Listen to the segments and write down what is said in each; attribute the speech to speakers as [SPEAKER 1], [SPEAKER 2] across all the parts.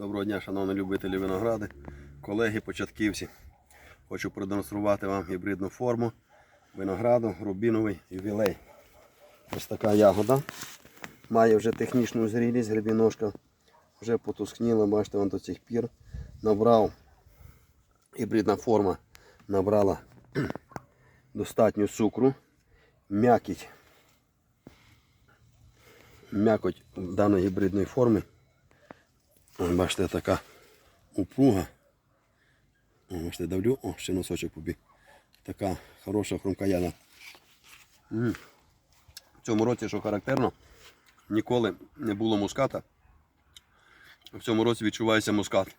[SPEAKER 1] Доброго дня, шановні любителі виногради, колеги, початківці. Хочу продемонструвати вам гібридну форму винограду рубіновий ювілей. Ось така ягода. Має вже технічну зрілість, грибіножка вже потускніла, бачите, вон до цих пір. Набрав гібридна форма набрала достатньо цукру, м'якіть. М'якоть даної гібридної форми бачите, така упруга. Бачите, давлю, о, ще носочок побіг. Така хороша хрумка яна. М. В цьому році, що характерно, ніколи не було муската. В цьому році відчувається мускат.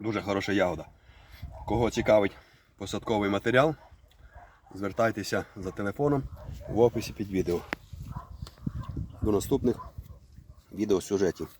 [SPEAKER 1] Дуже хороша ягода. Кого цікавить посадковий матеріал, звертайтеся за телефоном в описі під відео. До наступних відеосюжетів.